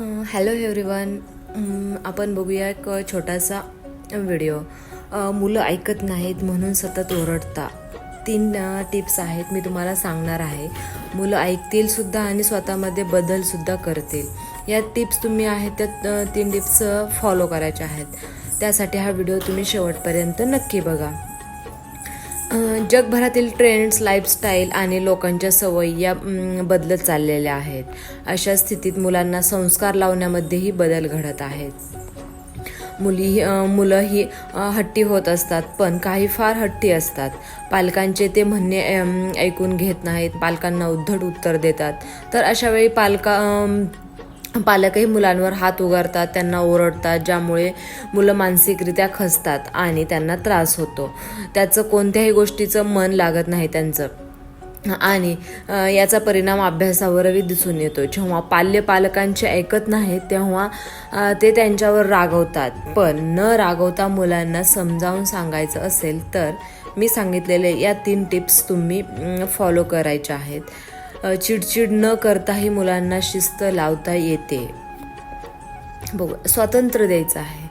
Hello everyone आपण बघूया एक छोटासा व्हिडिओ मुलं ऐकत नाहीत म्हणून सतत ओरडता. तीन टिप्स आहेत मी तुम्हाला सांगणार आहे. मुलं ऐकतील सुद्धा आणि स्वतःमध्ये बदलसुद्धा करतील. या टिप्स तुम्ही आहेत त्या तीन टिप्स फॉलो करायच्या आहेत. त्यासाठी हा व्हिडिओ तुम्ही शेवटपर्यंत नक्की बघा. जगभरातील ट्रेंड्स लाईफस्टाईल आणि लोकांच्या सवयी या बदलत चाललेल्या आहेत. अशा स्थितीत मुलांना संस्कार लावण्यामध्येही बदल घडत आहेत. मुली मुलं ही हट्टी होत असतात पण काही फार हट्टी असतात. पालकांचे ते म्हणणे ऐकून घेत नाहीत. पालकांना उद्धट उत्तर देतात. तर अशावेळी पालका पालकही मुलांवर हात उगारतात त्यांना ओरडतात ज्यामुळे मुलं मानसिकरित्या खचतात आणि त्यांना त्रास होतो. त्याचं कोणत्याही गोष्टीचं मन लागत नाही त्यांचं. आणि याचा परिणाम अभ्यासावरही दिसून येतो. जेव्हा पाल्य पालकांचे ऐकत नाहीत तेव्हा ते त्यांच्यावर रागवतात. पण न रागवता मुलांना समजावून सांगायचं असेल तर मी सांगितलेले या तीन टिप्स तुम्ही फॉलो करायच्या आहेत. चिडचिड न करताही मुलांना शिस्त लावता येते. बघ स्वातंत्र्य द्यायचं आहे.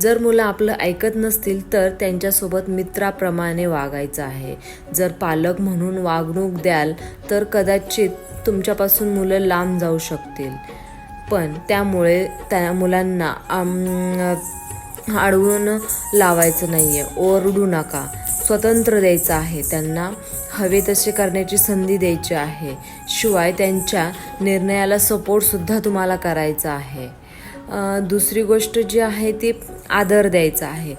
जर मुलं आपलं ऐकत नसतील तर त्यांच्यासोबत मित्राप्रमाणे वागायचं आहे. जर पालक म्हणून वागणूक द्याल तर कदाचित तुमच्यापासून मुलं लांब जाऊ शकतील. पण त्यामुळे त्या मुलांना अडवून लावायचं नाही आहे ओरडू नका. स्वतंत्र द्यायचं आहे त्यांना. हवे तसे करण्याची संधी द्यायची आहे. शिवाय त्यांच्या निर्णयाला सपोर्टसुद्धा तुम्हाला करायचा आहे. दुसरी गोष्ट जी आहे ती आदर द्यायचा आहे.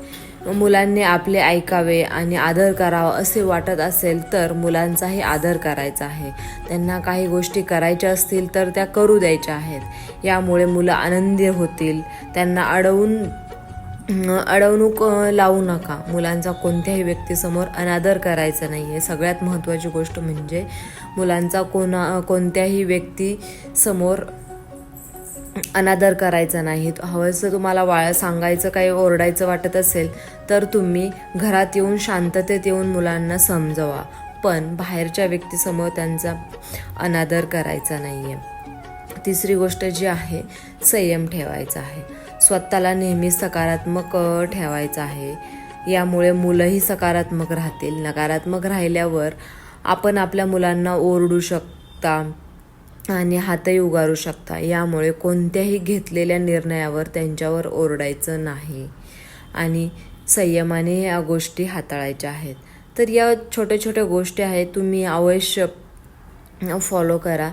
मुलांनी आपले ऐकावे आणि आदर करावा असे वाटत असेल तर मुलांचाही आदर करायचा आहे. त्यांना काही गोष्टी करायच्या असतील तर त्या करू द्यायच्या आहेत. यामुळे मुलं आनंदी होतील. त्यांना अडवून अडवणूक लावू नका. मुलांचा कोणत्याही व्यक्तीसमोर अनादर करायचा नाही आहे सगळ्यात महत्त्वाची गोष्ट म्हणजे मुलांचा कोणा कोणत्याही व्यक्तीसमोर अनादर करायचा नाही हवंसं तुम्हाला वाळ सांगायचं काही ओरडायचं वाटत असेल तर तुम्ही घरात येऊन शांततेत येऊन मुलांना समजवा. पण बाहेरच्या व्यक्तीसमोर त्यांचा अनादर करायचा नाही आहे तिसरी गोष्ट जी आहे संयम ठेवायचा आहे. स्वतःला नेहमी सकारात्मक ठेवायचं आहे. यामुळे मुलंही सकारात्मक राहतील. नकारात्मक राहिल्यावर आपण आपल्या मुलांना ओरडू शकता आणि हातही उगारू शकता. यामुळे कोणत्याही घेतलेल्या निर्णयावर त्यांच्यावर ओरडायचं नाही आणि संयमाने या गोष्टी हाताळायच्या आहेत. तर या छोट्या छोट्या गोष्टी आहेत तुम्ही अवश्य फॉलो करा.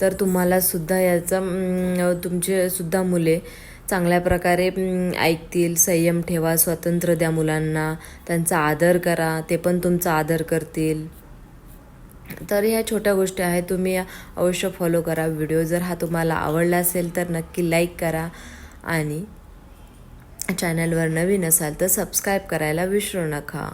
तर तुम्हाला सुद्धा याचा तुमचे सुद्धा मुले चांगल्या प्रकारे ऐकतील संयम ठेवा स्वातंत्र्य द्या मुलांना त्यांचा आदर करा ते पण तुमचा आदर करतील. तर ह्या छोट्या गोष्टी आहेत तुम्ही अवश्य फॉलो करा. व्हिडिओ जर हा तुम्हाला आवडला असेल तर नक्की लाईक करा आणि चॅनलवर नवीन असाल तर सबस्क्राईब करायला विसरू नका.